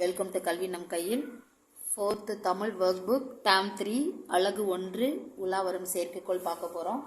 Welcome to கல்வி நம் கையில் fourth Tamil workbook term three அழகு ஒன்று உலா வரும் செயற்கைக்கோள் பார்க்க போகிறோம்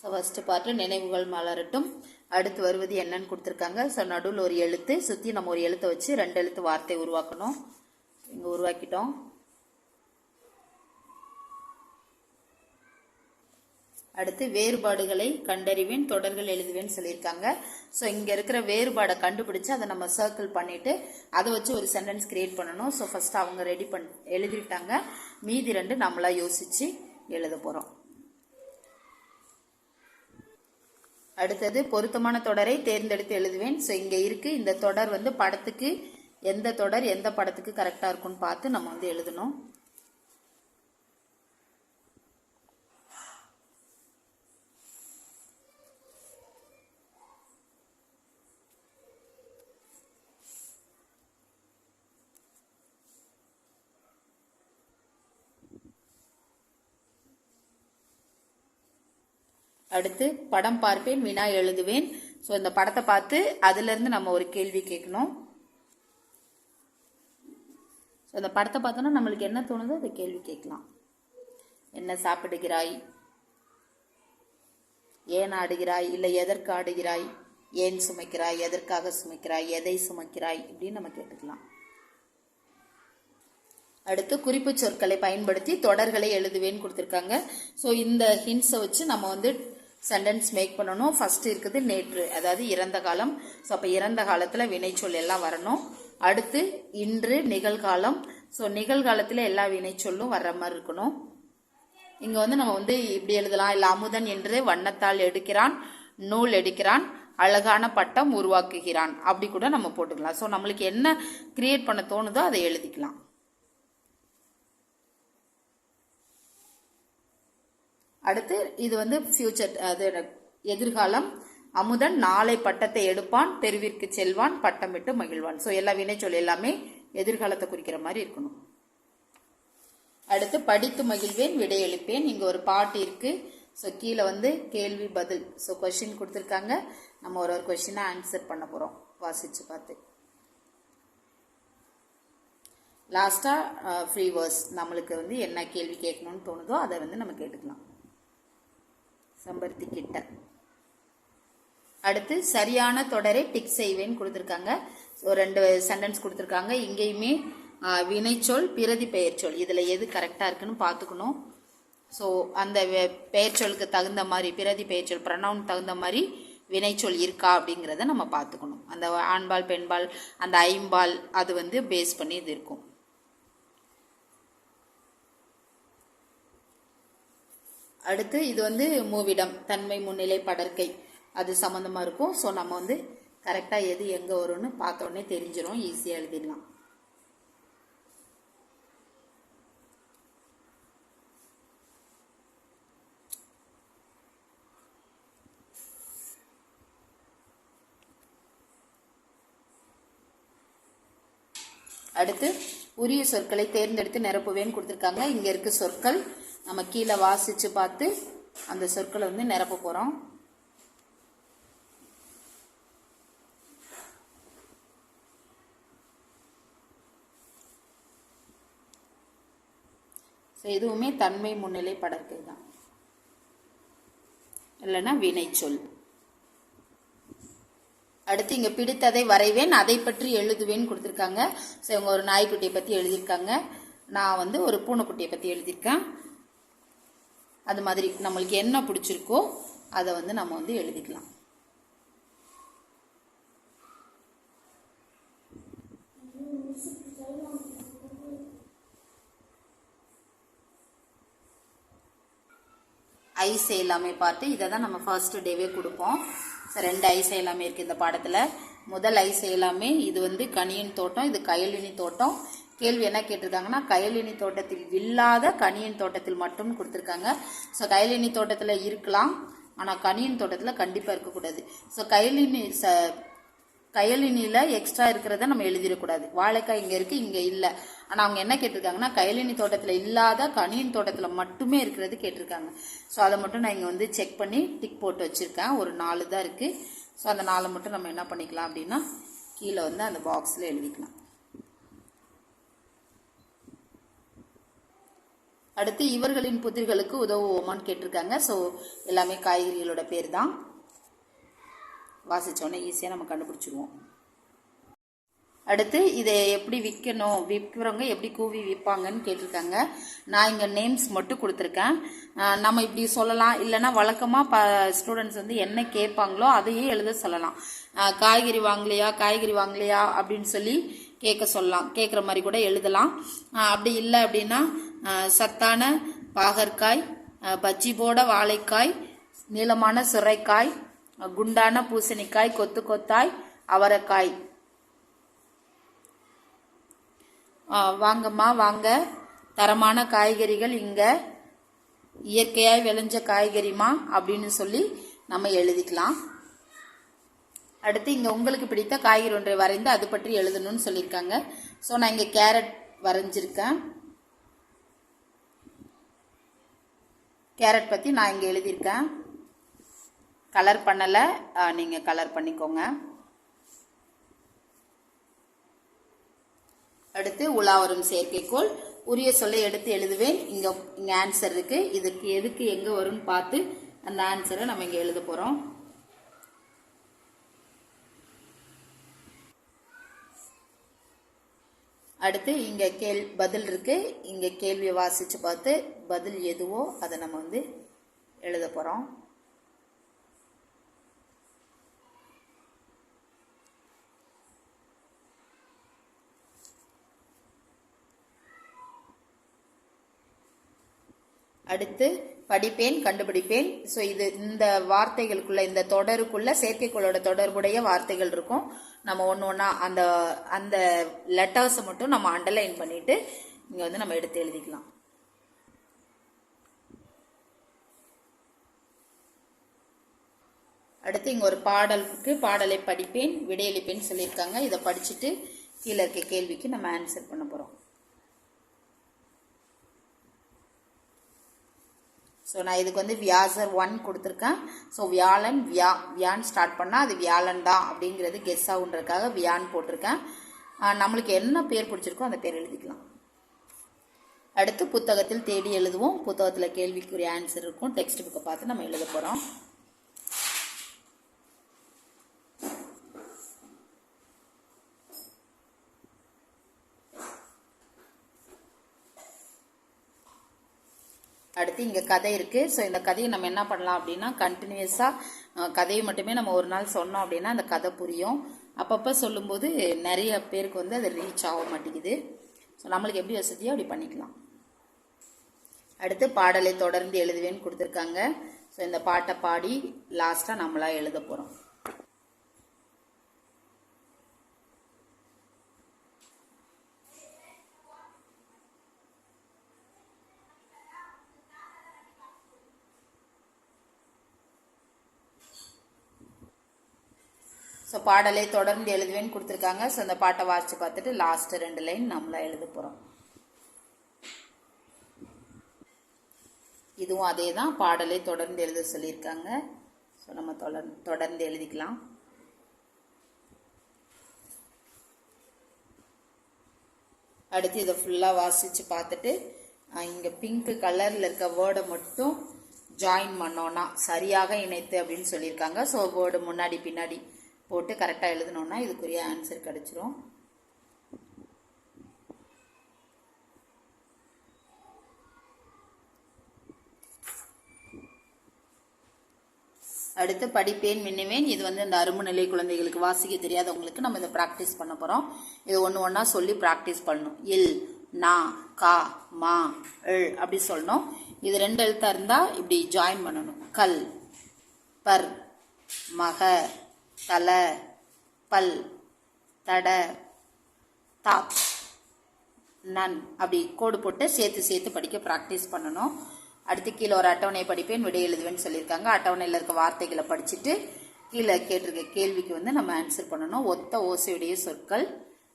ஸோ ஃபஸ்ட்டு பார்ட்டு நினைவுகள் மலரட்டும். அடுத்து வருவது என்னன்னு கொடுத்துருக்காங்க. ஸோ நடுவில் ஒரு எழுத்து சுற்றி நம்ம ஒரு எழுத்தை வச்சு ரெண்டு எழுத்து வார்த்தை உருவாக்கணும். இங்கே உருவாக்கிட்டோம். அடுத்து வேறுபாடுகளை கண்டறிவேன் தொடர்கள் எழுதுவேன்னு சொல்லியிருக்காங்க. ஸோ இங்கே இருக்கிற வேறுபாடை கண்டுபிடிச்சு அதை நம்ம சர்க்கிள் பண்ணிவிட்டு அதை வச்சு ஒரு சென்டென்ஸ் கிரியேட் பண்ணணும். ஸோ ஃபஸ்ட்டு அவங்க ரெடி பண் எழுதிட்டாங்க. மீதி ரெண்டு நம்மளாக யோசித்து எழுத போகிறோம் அடுத்தது பொருத்தமான தொடரை தேர்ந்தெடுத்து எழுதுவேன். ஸோ இங்கே இருக்குது இந்த தொடர் வந்து படத்துக்கு எந்த தொடர் எந்த படத்துக்கு கரெக்டாக இருக்கும்னு பார்த்து நம்ம வந்து எழுதணும். அடுத்து படம் பார்ப்பேன் வினா எழுதுவேன். ஸோ இந்த படத்தை பார்த்து அதுலேருந்து நம்ம ஒரு கேள்வி கேட்கணும். ஸோ இந்த படத்தை பார்த்தோன்னா நம்மளுக்கு என்ன தோணுதோ அதை கேள்வி கேட்கலாம். என்ன சாப்பிடுகிறாய்? ஏன் ஆடுகிறாய்? இல்லை எதற்கு ஆடுகிறாய்? ஏன் சுமைக்கிறாய்? எதற்காக சுமைக்கிறாய்? எதை சுமைக்கிறாய்? இப்படின்னு நம்ம கேட்டுக்கலாம். அடுத்து குறிப்பு சொற்களை பயன்படுத்தி தொடர்களை எழுதுவேன்னு கொடுத்துருக்காங்க. ஸோ இந்த ஹிண்ட்ஸை வச்சு நம்ம வந்து சென்டென்ஸ் மேக் பண்ணணும். ஃபர்ஸ்ட் இருக்குது நேற்று அதாவது இறந்த காலம். ஸோ அப்போ இறந்த காலத்தில் வினைச்சொல் எல்லாம் வரணும். அடுத்து இன்று நிகழ்காலம். ஸோ நிகழ்காலத்தில் எல்லா வினைச்சொல்லும் வர்ற மாதிரி இருக்கணும். இங்கே வந்து நம்ம வந்து இப்படி எழுதலாம். இல்லை அமுதன் என்று வண்ணத்தால் எடுக்கிறான் நூல் எடுக்கிறான் அழகான பட்டம் உருவாக்குகிறான். அப்படி கூட நம்ம போட்டுக்கலாம். ஸோ நம்மளுக்கு என்ன கிரியேட் பண்ண தோணுதோ அதை எழுதிக்கலாம். அடுத்து இது வந்து ஃபியூச்சர் அது எதிர்காலம். அமுதன் நாளை பட்டத்தை எடுப்பான் தெருவிற்கு செல்வான் பட்டமிட்டு மகிழ்வான். ஸோ எல்லா வினைச்சொல் எல்லாமே எதிர்காலத்தை குறிக்கிற மாதிரி இருக்கணும். அடுத்து படித்து மகிழ்வேன் விடையளிப்பேன் இங்கே ஒரு பாட்டு இருக்கு. ஸோ கீழே வந்து கேள்வி பதில். ஸோ கொஷின் கொடுத்துருக்காங்க. நம்ம ஒரு ஒரு கொஷினை ஆன்சர் பண்ண போகிறோம் வாசித்து பார்த்து. லாஸ்ட்டாக ஃப்ரீ வேர்ஸ் நம்மளுக்கு வந்து என்ன கேள்வி கேட்கணும்னு தோணுதோ அதை வந்து நம்ம கேட்டுக்கலாம். சம்பருத்தி கிட்ட அடுத்து சரியான தொடரை டிக் செய்வேன் கொடுத்துருக்காங்க. ஸோ ரெண்டு சென்டென்ஸ் கொடுத்துருக்காங்க. இங்கேயுமே வினைச்சொல் பிரதி பெயர்ச்சொல். இதில் எது கரெக்டாக இருக்குன்னு பார்த்துக்கணும். ஸோ அந்த பெயர்ச்சொலுக்கு தகுந்த மாதிரி பிரதி பெயர்ச்சொல் ப்ரனவுன் தகுந்த மாதிரி வினைச்சொல் இருக்கா அப்படிங்கிறத நம்ம பார்த்துக்கணும். அந்த ஆண்பால் பெண்பால் அந்த ஐம்பால் அது வந்து பேஸ் பண்ணி இது இருக்கும். அடுத்து இது வந்து மூவிடம் தன்மை முன்னிலை படற்கை. அது சம்மந்தமாக இருக்கும். ஸோ நம்ம வந்து கரெக்டாக எது எங்கே வரும்னு பார்த்தோன்னே தெரிஞ்சிடும் ஈஸியாக எழுதிடலாம். அடுத்து உரிய சொற்களை தேர்ந்தெடுத்து நிரப்புவேன்னு கொடுத்துருக்காங்க. இங்கே இருக்க சொற்கள் நம்ம கீழே வாசித்து பார்த்து அந்த சொற்களை வந்து நிரப்ப போகிறோம் ஸோ எதுவுமே தன்மை முன்னிலை படற்கை தான். இல்லைன்னா வினைச்சொல் அடுத்து இங்கே பிடித்ததை வரைவேன் அதை பற்றி எழுதுவேன்னு கொடுத்துருக்காங்க. ஸோ இவங்க ஒரு நாய்க்குட்டியை பற்றி எழுதியிருக்காங்க. நான் வந்து ஒரு பூனைக்குட்டியை பற்றி எழுதியிருக்கேன். அது மாதிரி நம்மளுக்கு என்ன பிடிச்சிருக்கோ அதை வந்து நம்ம வந்து எழுதிக்கலாம். ஐஸ் எல்லாமே பார்த்து இதை தான் நம்ம ஃபர்ஸ்ட் டேவே கொடுப்போம். ரெண்டு ஐஸ் எல்லாமே இருக்குது இந்த பாடத்தில். முதல் ஐஸ் எல்லாமே இது வந்து கனியன் தோட்டம் இது கயலினி தோட்டம். கேள்வி என்ன கேட்டிருக்காங்கன்னா கயலினி தோட்டத்தில் இல்லாத கனியின் தோட்டத்தில் மட்டும் கொடுத்துருக்காங்க. ஸோ கயலினி தோட்டத்தில் இருக்கலாம் ஆனால் கனியின் தோட்டத்தில் கண்டிப்பாக இருக்கக்கூடாது. ஸோ கயலினி ச கயலினியில் எக்ஸ்ட்ரா இருக்கிறத நம்ம எழுதிடக்கூடாது. வாழைக்காய் இங்கே இருக்குது இங்கே இல்லை. ஆனால் அவங்க என்ன கேட்டிருக்காங்கன்னா கயலினி தோட்டத்தில் இல்லாத கனியின் தோட்டத்தில் மட்டுமே இருக்கிறது கேட்டிருக்காங்க. ஸோ அதை மட்டும் நான் இங்கே வந்து செக் பண்ணி டிக் போட்டு வச்சுருக்கேன். ஒரு நாலு தான் இருக்குது ஸோ அந்த நாளை மட்டும் நம்ம என்ன பண்ணிக்கலாம் அப்படின்னா கீழே வந்து அந்த பாக்ஸில் எழுதிக்கலாம். அடுத்து இவர்களின் புதிர்களுக்கு உதவுவோமான்னு கேட்டிருக்காங்க. ஸோ எல்லாமே காய்கறிகளோட பேர் தான் வாசித்தோடனே ஈஸியாக நம்ம கண்டுபிடிச்சிருவோம். அடுத்து இதை எப்படி விற்கணும் விற்கிறவங்க எப்படி கூவி விற்பாங்கன்னு கேட்டிருக்காங்க. நான் இங்கே நேம்ஸ் மட்டும் கொடுத்துருக்கேன். நம்ம இப்படி சொல்லலாம் இல்லைன்னா வழக்கமாக ப ஸ்டூடெண்ட்ஸ் வந்து என்ன கேட்பாங்களோ அதையே எழுத சொல்லலாம். காய்கறி வாங்கலையா காய்கறி வாங்கலையா அப்படின்னு சொல்லி கேட்க சொல்லலாம். கேட்குற மாதிரி கூட எழுதலாம். அப்படி இல்லை அப்படின்னா சத்தான பாகற்காய் அஹ் பஜ்ஜி போட வாழைக்காய் நீளமான சுரைக்காய் குண்டான பூசணிக்காய் கொத்து கொத்தாய் அவரைக்காய். வாங்கம்மா வாங்க. தரமான காய்கறிகள் இங்கே. இயற்கையாக விளைஞ்ச காய்கறிமா அப்படின்னு சொல்லி நம்ம எழுதிக்கலாம். அடுத்து இங்கே உங்களுக்கு பிடித்த காய்கறி ஒன்றை வரைந்து அது பற்றி எழுதணும்னு சொல்லியிருக்காங்க. ஸோ நான் இங்கே கேரட் வரைஞ்சிருக்கேன். கேரட் பற்றி நான் இங்கே எழுதியிருக்கேன். கலர் பண்ணலை. நீங்கள் கலர் பண்ணிக்கோங்க. அடுத்து உலா வரும் செயற்கைக்கோள் உரிய சொல்லை எடுத்து எழுதுவேன். இங்கே இங்கே ஆன்சர் இருக்குது இதுக்கு எதுக்கு எங்கே வரும்னு பார்த்து அந்த ஆன்சரை நம்ம இங்கே எழுத போகிறோம் அடுத்து இங்கே கேள் பதில் இருக்குது இங்கே கேள்வியை வாசித்து பார்த்து பதில் எதுவோ அதை நம்ம வந்து எழுத போகிறோம் அடுத்து படிப்பேன் கண்டுபிடிப்பேன். ஸோ இது இந்த வார்த்தைகளுக்குள்ள இந்த தொடருக்குள்ள செயற்கைக்கோளோட தொடர்புடைய வார்த்தைகள் இருக்கும். நம்ம ஒன்று ஒன்றா அந்த அந்த லெட்டர்ஸை மட்டும் நம்ம அண்டர்லைன் பண்ணிட்டு இங்கே வந்து நம்ம எடுத்து எழுதிக்கலாம். அடுத்து இங்கே ஒரு பாடலுக்கு பாடலை படிப்பேன் விடையளிப்பேன் சொல்லியிருக்காங்க. இதை படிச்சுட்டு கீழே இருக்க கேள்விக்கு நம்ம ஆன்சர் பண்ண போகிறோம் ஸோ நான் இதுக்கு வந்து வியாசர் ஒன் கொடுத்துருக்கேன். ஸோ வியாழன் வியா வியான் ஸ்டார்ட் பண்ணால் அது வியாழன் தான் அப்படிங்கிறது கெஸ் ஆகுன்றதுக்காக வியான் போட்டிருக்கேன். நம்மளுக்கு என்ன பேர் பிடிச்சிருக்கோ அந்த பேர் எழுதிக்கலாம். அடுத்து புத்தகத்தில் தேடி எழுதுவோம். புத்தகத்தில் கேள்விக்குரிய ஆன்சர் இருக்கும். டெக்ஸ்ட் புக்கை பார்த்து நம்ம எழுத போகிறோம் அடுத்து இங்கே கதை இருக்குது ஸோ இந்த கதையை நம்ம என்ன பண்ணலாம் அப்படின்னா கண்டினியூஸாக கதையை மட்டுமே நம்ம ஒரு நாள் சொன்னோம் அப்படின்னா அந்த கதை புரியும். அப்பப்போ சொல்லும்போது நிறைய பேருக்கு வந்து அது ரீச் ஆக மாட்டேங்குது. ஸோ நம்மளுக்கு எப்படி வசதியோ அப்படி பண்ணிக்கலாம். அடுத்து பாடலை தொடர்ந்து எழுதுவேன்னு கொடுத்துருக்காங்க. ஸோ இந்த பாட்டை பாடி லாஸ்ட்டாக நம்மளாக எழுத போகிறோம் ஸோ பாடலை தொடர்ந்து எழுதுவேன்னு கொடுத்துருக்காங்க. ஸோ அந்த பாட்டை வாசித்து பார்த்துட்டு லாஸ்ட்டு ரெண்டு லைன் நம்மளாக எழுத போகிறோம் இதுவும் அதே தான் பாடலை தொடர்ந்து எழுத சொல்லியிருக்காங்க. ஸோ நம்ம தொடர் தொடர்ந்து எழுதிக்கலாம். அடுத்து இதை ஃபுல்லாக வாசித்து பார்த்துட்டு இங்கே பிங்க் கலரில் இருக்க வேர்டை மட்டும் ஜாயின் பண்ணோன்னா சரியாக இணைத்து அப்படின்னு சொல்லியிருக்காங்க. ஸோ வேர்டு முன்னாடி பின்னாடி போட்டு கரெக்டாக எழுதணுன்னா இதுக்குரிய ஆன்சர் கிடச்சிரும். அடுத்து படிப்பேன் மின்னுவேன். இது வந்து இந்த அரும்பு நிலை குழந்தைகளுக்கு வாசிக்க தெரியாதவங்களுக்கு நம்ம இதை ப்ராக்டிஸ் பண்ண போகிறோம் இது ஒன்று ஒன்றா சொல்லி ப்ராக்டிஸ் பண்ணணும். இல் நா கா மா எள் அப்படி சொல்லணும். இது ரெண்டு எழுத்தாக இருந்தால் இப்படி ஜாயின் பண்ணணும். கல் பர் மக தல பல் தட தாப் நன் அப்படி கோடு போட்டு சேர்த்து சேர்த்து படிக்க ப்ராக்டிஸ் பண்ணணும். அடுத்து கீழே ஒரு அட்டவணையை படிப்பேன் விடை எழுதுவேன்னு சொல்லியிருக்காங்க. அட்டவணையில் இருக்க வார்த்தைகளை படிச்சுட்டு கீழே கேட்டிருக்க கேள்விக்கு வந்து நம்ம ஆன்சர் பண்ணணும். ஒத்த ஓசையுடைய சொற்கள்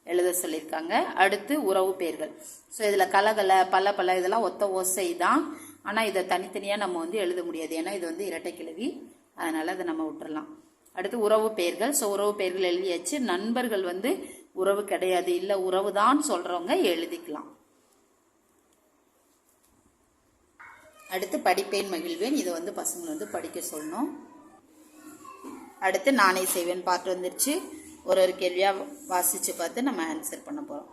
எழுத சொல்லியிருக்காங்க. அடுத்து உறவு பெயர்கள். ஸோ இதில் கலகல பல பல இதெல்லாம் ஒத்த ஓசை தான். ஆனால் இதை தனித்தனியாக நம்ம வந்து எழுத முடியாது. ஏன்னா இது வந்து இரட்டை கிழவி. அதனால் அதை நம்ம விட்டுறலாம். அடுத்து உறவு பெயர்கள் ஸோ உறவு பெயர்கள் எழுதியாச்சு. நண்பர்கள் வந்து உறவு கிடையாது. இல்லை உறவு தான் சொல்கிறவங்க எழுதிக்கலாம். அடுத்து படிப்பேன் மகிழ்வேன். இதை வந்து பசங்களை வந்து படிக்க சொல்லணும். அடுத்து நானே செய்வேன். பார்த்து வந்துருச்சு. ஒரு ஒரு கேள்வியாக வாசித்து பார்த்து நம்ம ஆன்சர் பண்ண போகிறோம்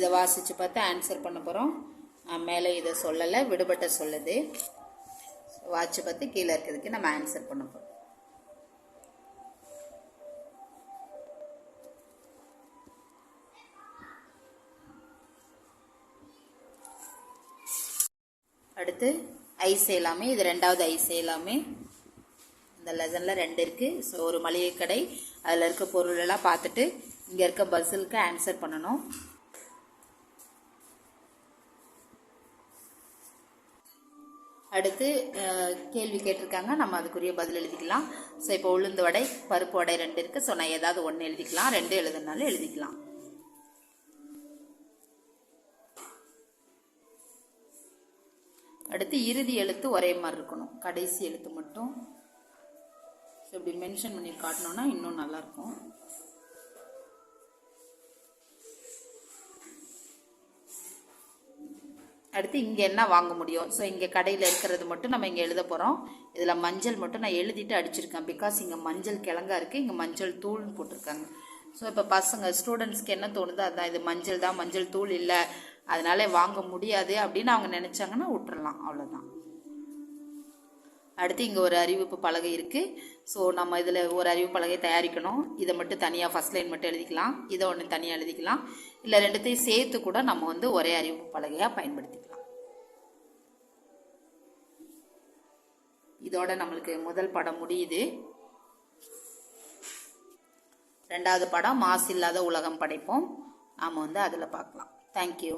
இதை வாசித்து பார்த்து ஆன்சர் பண்ண போகிறோம் மேலே இதை சொல்லலை விடுபட்ட சொல்லுது. வாட்சை பார்த்து கீழே இருக்கிறதுக்கு நம்ம ஆன்சர் பண்ண போகிறோம் அடுத்து ஐ செய்யலாமே இது ரெண்டாவது ஐ செய்யலாமே இந்த லெசனில் ரெண்டு இருக்குது ஸோ ஒரு மளிகை கடை அதில் இருக்க பொருளெல்லாம் பார்த்துட்டு இங்கே இருக்க பஸ்ஸுக்கு ஆன்சர் பண்ணணும். அடுத்து கேள்வி கேட்டிருக்காங்க. நம்ம அதுக்குரிய பதில் எழுதிக்கலாம். ஸோ இப்போ உளுந்து வடை பருப்பு வடை ரெண்டு இருக்குது ஸோ நான் ஏதாவது ஒன்று எழுதிக்கலாம். ரெண்டு எழுதுனாலும் எழுதிக்கலாம். அடுத்து இறுதி எழுத்து ஒரே மாதிரி இருக்கணும். கடைசி எழுத்து மட்டும். ஸோ இப்படி மென்ஷன் பண்ணி காட்டினோன்னா இன்னும் நல்லாயிருக்கும் அடுத்து இங்கே என்ன வாங்க முடியும்? ஸோ இங்கே கடையில் இருக்கிறது மட்டும் நம்ம இங்கே எழுத போகிறோம் இதில் மஞ்சள் மட்டும் நான் எழுதிட்டு அடிச்சிருக்கேன். பிகாஸ் இங்கே மஞ்சள் கிழங்கா இருக்குது இங்கே மஞ்சள் தூள்னு போட்டிருக்காங்க. ஸோ இப்போ பசங்க ஸ்டூடெண்ட்ஸ்க்கு என்ன தோணுதோ அதுதான் இது மஞ்சள் தான். மஞ்சள் தூள் இல்லை. அதனால வாங்க முடியாது அப்படின்னு அவங்க நினச்சாங்கன்னா விட்டுறலாம். அவ்வளோதான் அடுத்து இங்கே ஒரு அறிவிப்பு பலகை இருக்குது ஸோ நம்ம இதில் ஒரு அறிவிப்பு பலகை தயாரிக்கணும். இதை மட்டும் தனியாக ஃபஸ்ட் லைன் மட்டும் எழுதிக்கலாம். இதை ஒன்று தனியாக எழுதிக்கலாம். இல்லை ரெண்டுத்தையும் சேர்த்து கூட நம்ம வந்து ஒரே அறிவிப்பு பலகையாக பயன்படுத்திக்கலாம். இதோட நம்மளுக்கு முதல் படம் முடியுது. ரெண்டாவது படம் மாசு இல்லாத உலகம் படைப்போம். நாம் வந்து அதில் பார்க்கலாம். தேங்க்யூ